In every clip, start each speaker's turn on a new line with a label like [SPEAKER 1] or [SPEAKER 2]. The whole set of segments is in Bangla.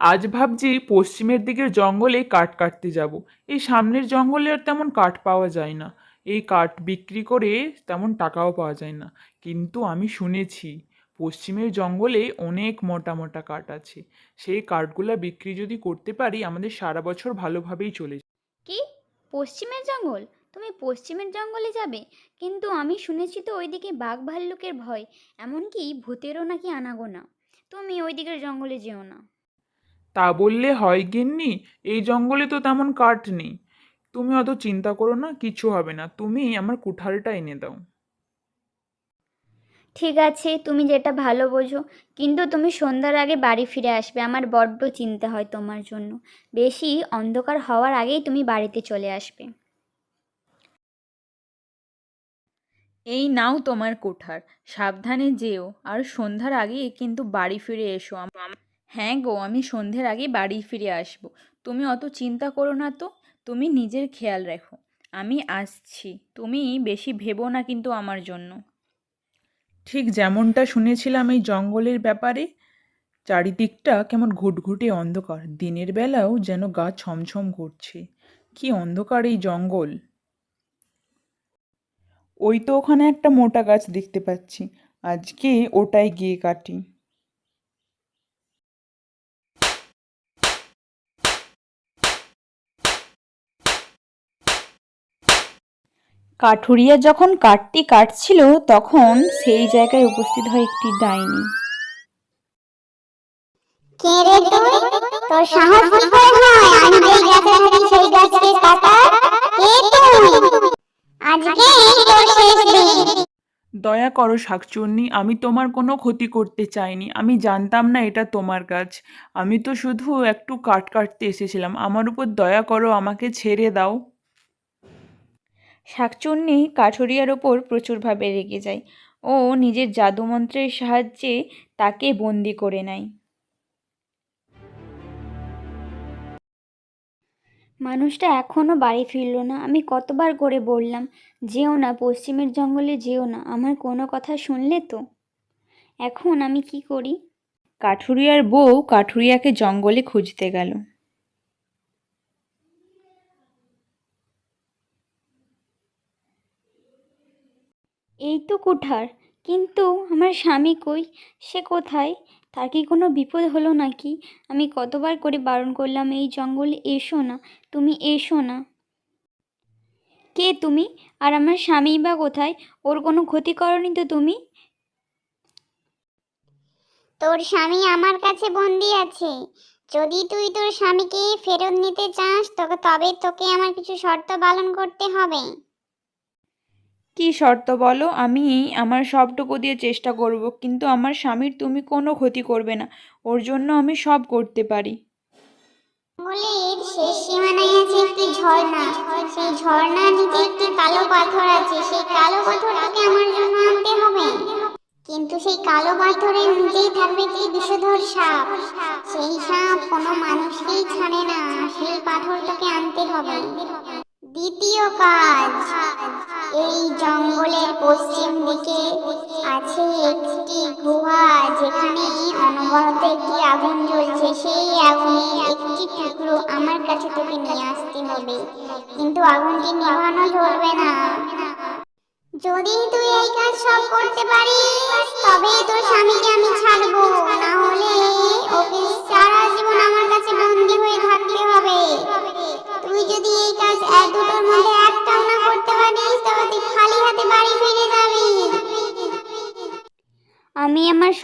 [SPEAKER 1] আজ ভাবছি পশ্চিমের দিকের জঙ্গলে কাঠ কাটতে যাব। এই সামনের জঙ্গলে আর তেমন কাঠ পাওয়া যায় না। এই কাঠ বিক্রি করে তেমন টাকাও পাওয়া যায় না। কিন্তু আমি শুনেছি, পশ্চিমের জঙ্গলে অনেক মোটা মোটা কাঠ আছে। সেই কাঠগুলা বিক্রি যদি করতে পারি, আমাদের সারা বছর ভালোভাবেই চলে যাবে।
[SPEAKER 2] কি? পশ্চিমের জঙ্গল? তুমি পশ্চিমের জঙ্গলে যাবে? কিন্তু আমি শুনেছি তো ওইদিকে বাঘ ভাল্লুকের ভয়। এমনকি ভূতেরও নাকি আনাগোনা। তুমি ওই দিকের জঙ্গলে যেও না।
[SPEAKER 1] তা বললে হয় গিন্নি এই জঙ্গলে তো তেমন কাঠ নেই। তুমি অত চিন্তা করো না কিছু হবে না। তুমি আমার কুঠারটা এনে দাও।
[SPEAKER 2] ঠিক আছে তুমি যেটা ভালো বোঝো। কিন্তু তুমি সন্ধ্যার আগে বাড়ি ফিরে আসবে। আমার বড্ড চিন্তা হয় তোমার জন্য। বেশি অন্ধকার হওয়ার আগেই তুমি বাড়িতে চলে আসবে।
[SPEAKER 3] এই নাও তোমার কোঠার। সাবধানে যেও। আর সন্ধ্যার আগে কিন্তু বাড়ি ফিরে এসো। হ্যাঁ গো, আমি সন্ধ্যের আগে বাড়ি ফিরে আসব। তুমি অত চিন্তা করো না তো, তুমি নিজের খেয়াল রাখো। আমি আসছি, তুমি বেশি ভেবো না কিন্তু আমার জন্য।
[SPEAKER 1] ঠিক যেমনটা শুনেছিলাম এই জঙ্গলের ব্যাপারে, চারিদিকটা কেমন ঘুটঘুটে অন্ধকার। দিনের বেলাও যেন গা ছমছম করছে। কি অন্ধকার এই জঙ্গল! ওই তো ওখানে একটা মোটা গাছ দেখতে পাচ্ছি। আজকে ওটাই গিয়ে কাটি।
[SPEAKER 3] কাঠুরিয়া যখন কাঠটি কাটছিল তখন সেই জায়গায় উপস্থিত হয় একটি ডাইনি।
[SPEAKER 4] কে রে তুই? তোর সাহস কি করে হয়? আমি যেই গাছে থাকি সেই গাছকে কাটা। কে তুই? আজকে তোর শেষ দিন।
[SPEAKER 1] দয়া করো শাকচুন্নি আমি তোমার কোনো ক্ষতি করতে চাইনি। আমি জানতাম না এটা তোমার গাছ আমি তো শুধু একটু কাট কাটতে এসেছিলাম। আমার উপর দয়া করো আমাকে ছেড়ে দাও।
[SPEAKER 3] শাকচুন্নি কাঠুরিয়ার ওপর প্রচুরভাবে রেগে যায় ও নিজের জাদুমন্ত্রের সাহায্যে তাকে বন্দি করে নেয়।
[SPEAKER 2] মানুষটা এখনও বাড়ি ফিরলো না। আমি কতবার করে বললাম যেও না পশ্চিমের জঙ্গলে যেও না আমার কোনো কথা শুনলে তো? এখন আমি কি করি?
[SPEAKER 3] কাঠুরিয়ার বউ কাঠুরিয়াকে জঙ্গলে খুঁজতে গেল।
[SPEAKER 2] এই তো কুঠার, কিন্তু আমার স্বামী কই? সে কোথায়? তার কি কোনো বিপদ হলো নাকি? আমি কতবার করে বারণ করলাম, এই জঙ্গলে এসো না, তুমি এসো না। কে তুমি? আর আমার স্বামী বা কোথায়? ওর কোনো ক্ষতি করনি তো তুমি?
[SPEAKER 4] তোর স্বামী আমার কাছে বন্দি আছে। যদি তুই তোর স্বামীকে ফেরত নিতে চাস তোকে তবে তোকে আমার কিছু শর্ত পালন করতে হবে।
[SPEAKER 3] কি শর্ত বলো? আমি আমার সবটুকু দিয়ে চেষ্টা করব, কিন্তু আমার স্বামীর তুমি কোনো ক্ষতি করবে না। ওর জন্য আমি সব করতে পারি।
[SPEAKER 4] শেষ একটি ঝর্ণা। সেই ঝর্ণার একটি কালো পাথর আছে। সেই কালো পাথরটাকে আমার জন্য আনতে হবে। কিন্তু সেই কালো পাথরের নিচেই থাকবে একটি বিষধর সাপ। সেই সাপ কোনো মানুষকেই ছাড়ে না। সেই পাথরটাকে আনতে হবে। দ্বিতীয় কাজ। এই জঙ্গলের পশ্চিম দিকে আছে একটি গুহা, যেখানে অনবরত একটি আগুন জ্বলছে। সেই আগুনের একটি টুকরো আমার কাছে তোকে নিয়ে আসতে হবে। কিন্তু আগুনটি নেভানো চলবে না। যদি তুই এই কাজ সব করতে পারিস, তবেই তোর স্বামীকে আমি ছাড়বো। না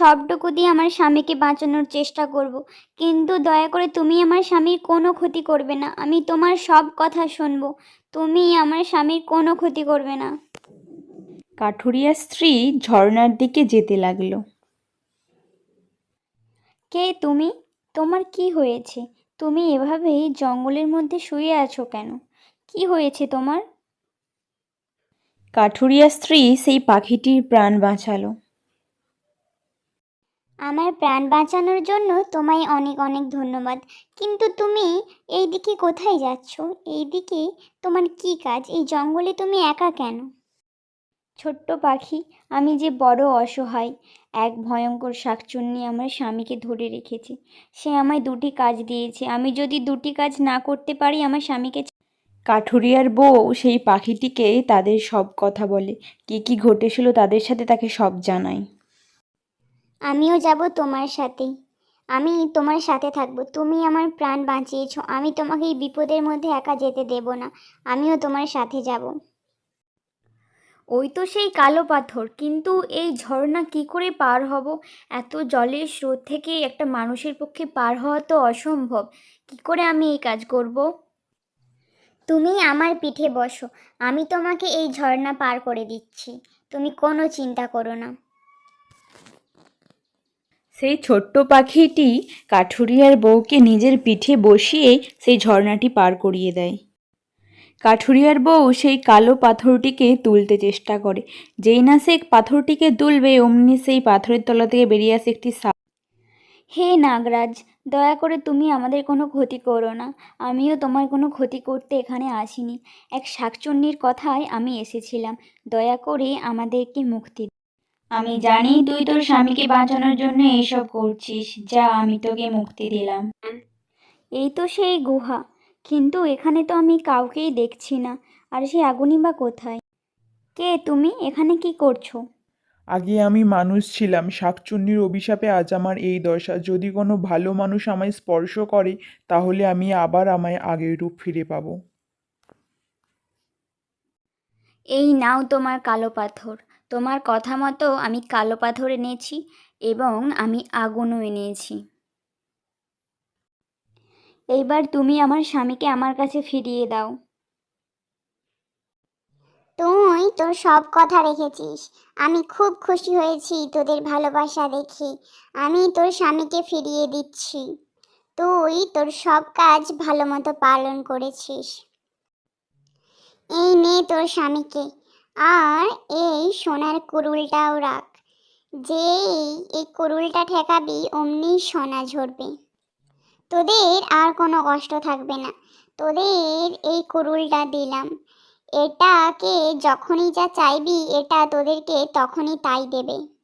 [SPEAKER 2] সবটুকু দিয়ে আমার স্বামীকে বাঁচানোর চেষ্টা করব। কিন্তু দয়া করে তুমি আমার স্বামীর কোনো ক্ষতি করবে না। আমি তোমার সব কথা শুনব। তুমি আমার স্বামীর কোনো ক্ষতি করবে না।
[SPEAKER 3] কাঠুরিয়ার স্ত্রী ঝর্ণার দিকে যেতে লাগল।
[SPEAKER 2] কে তুমি? তোমার কি হয়েছে? তুমি এভাবেই জঙ্গলের মধ্যে শুয়ে আছো কেন? কি হয়েছে তোমার?
[SPEAKER 3] কাঠুরিয়া স্ত্রী সেই পাখিটির প্রাণ বাঁচালো।
[SPEAKER 4] আমার প্রাণ বাঁচানোর জন্য তোমায় অনেক অনেক ধন্যবাদ। কিন্তু তুমি এই দিকে কোথায় যাচ্ছ? এই দিকে তোমার কি কাজ? এই জঙ্গলে তুমি একা কেন?
[SPEAKER 2] ছোট্ট পাখি আমি যে বড় অসহায় এক ভয়ঙ্কর শাকচুন্নি আমার স্বামীকে ধরে রেখেছে। সে আমায় দুটি কাজ দিয়েছে। আমি যদি দুটি কাজ না করতে পারি আমার স্বামীকে
[SPEAKER 3] কাঠুরিয়ার বউ সেই পাখিটিকে তাদের সব কথা বলে। কি কি ঘটেছিল তাদের সাথে তাকে সব জানায়।
[SPEAKER 4] আমিও যাব তোমার সাথে। আমি তোমার সাথে থাকব। তুমি আমার প্রাণ বাঁচিয়েছ। আমি তোমাকে এই বিপদের মধ্যে একা যেতে দেব না। আমিও তোমার সাথে যাব।
[SPEAKER 2] ওই তো সেই কালো পাথর। কিন্তু এই ঝর্ণা কি করে পার হব? এত জলের স্রোত থেকে একটা মানুষের পক্ষে পার হওয়া তো অসম্ভব। কি করে আমি এই কাজ করব?
[SPEAKER 4] তুমি আমার পিঠে বসো। আমি তোমাকে এই ঝর্ণা পার করে দিচ্ছি। তুমি কোনো চিন্তা করো না।
[SPEAKER 3] সেই ছোট্ট পাখিটি কাঠুরিয়ার বউকে নিজের পিঠে বসিয়ে সেই ঝর্ণাটি পার করিয়ে দেয়। কাঠুরিয়ার বউ সেই কালো পাথরটিকে তুলতে চেষ্টা করে। যেই না সে পাথরটিকে তুলবে, অমনি সেই পাথরের তলা থেকে বেরিয়ে আসে একটি সাপ।
[SPEAKER 2] হে নাগরাজ, দয়া করে তুমি আমাদের কোনো ক্ষতি করো না। আমিও তোমার কোনো ক্ষতি করতে এখানে আসিনি। এক শাকচুন্নির কথায় আমি এসেছিলাম। দয়া করে আমাদেরকে মুক্তি। আমি জানি তুই তোর স্বামীকে বাঁচানোর জন্য এইসব করছিস যা আমি তোকে মুক্তি দিলাম। এই তো সেই গুহা। কিন্তু এখানে তো আমি কাউকেই দেখছি না। আর সেই আগুনই বা কোথায়? কে তুমি? এখানে কি করছ?
[SPEAKER 1] আগে আমি মানুষ ছিলাম। শাকচুন্নির অভিশাপে আজ আমার এই দশা। যদি কোনো ভালো মানুষ আমায় স্পর্শ করে তাহলে আমি আবার আমায় আগের রূপ ফিরে পাবো।
[SPEAKER 2] এই নাও তোমার কালো পাথর। তোমার কথা মতো আমি কালো পাথর এনেছি এবং আমি আগুনও এনেছি। এইবার তুমি আমার স্বামীকে আমার কাছে ফিরিয়ে দাও।
[SPEAKER 4] তুই তোর সব কথা রেখেছিস। আমি খুব খুশি হয়েছি তোদের ভালোবাসা দেখে। আমি তোর স্বামীকে ফিরিয়ে দিচ্ছি। তুই তোর সব কাজ ভালো মতো পালন করেছিস। এই নে তোর স্বামীকে। আর এই সোনার কুরুলটাও রাখ। যেই এই কুরুলটা ঠেকাবি, অমনি সোনা ঝরবে। তোদের আর কোনো কষ্ট থাকবে না। তোদের এই কুরুলটা দিলাম। এটাকে যখনই যা চাইবি, এটা তোদেরকে তখনই তাই দেবে।